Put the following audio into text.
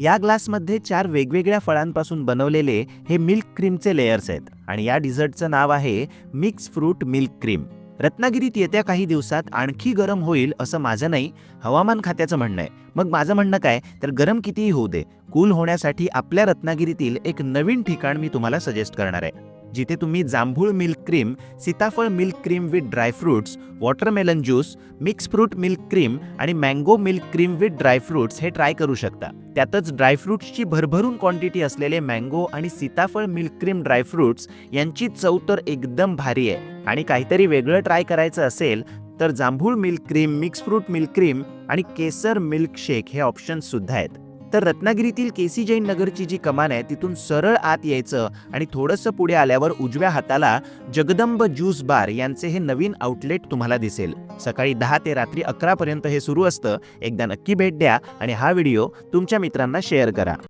या ग्लासमध्ये चार वेगवेगळ्या फळांपासून बनवलेले हे मिल्क क्रीमचे लेयर्स आहेत आणि या डिझर्टचं नाव आहे मिक्स फ्रूट मिल्क क्रीम. रत्नागिरीत येत्या काही दिवसात आणखी गरम होईल असं माझं नाही हवामान खात्याचं म्हणणं आहे. मग माझं म्हणणं काय? तर गरम कितीही होऊ दे कूल होण्यासाठी आपल्या रत्नागिरीतील एक नवीन ठिकाण मी तुम्हाला सजेस्ट करणार आहे. जिथे तुम्ही जांभूळ मिल्क क्रीम सीताफळ milk cream with dry fruits watermelon juice mix fruit milk cream आणि mango milk cream with dry fruits हे ट्राय करू शकता. त्यातच ड्रायफ्रुट्सची भरभरून क्वांटिटी असलेले मँगो आणि सीताफळ मिल्क क्रीम ड्रायफ्रुट्स यांची चव तर एकदम भारी आहे. आणि काहीतरी वेगळं ट्राय करायचं असेल तर जांभूळ milk cream mix fruit milk cream आणि केसर मिल्क शेक हे ऑप्शन्स सुद्धा आहेत. तर रत्नागिरीतील केसी जैन नगरची जी कमान आहे तिथून सरळ आत यायचं आणि थोडंसं पुढे आल्यावर उजव्या हाताला जगदंब ज्यूस बार यांचे हे नवीन आउटलेट तुम्हाला दिसेल. सकाळी दहा ते रात्री अकरा पर्यंत हे सुरू असतं. एकदा नक्की भेट द्या आणि हा व्हिडिओ तुमच्या मित्रांना शेअर करा.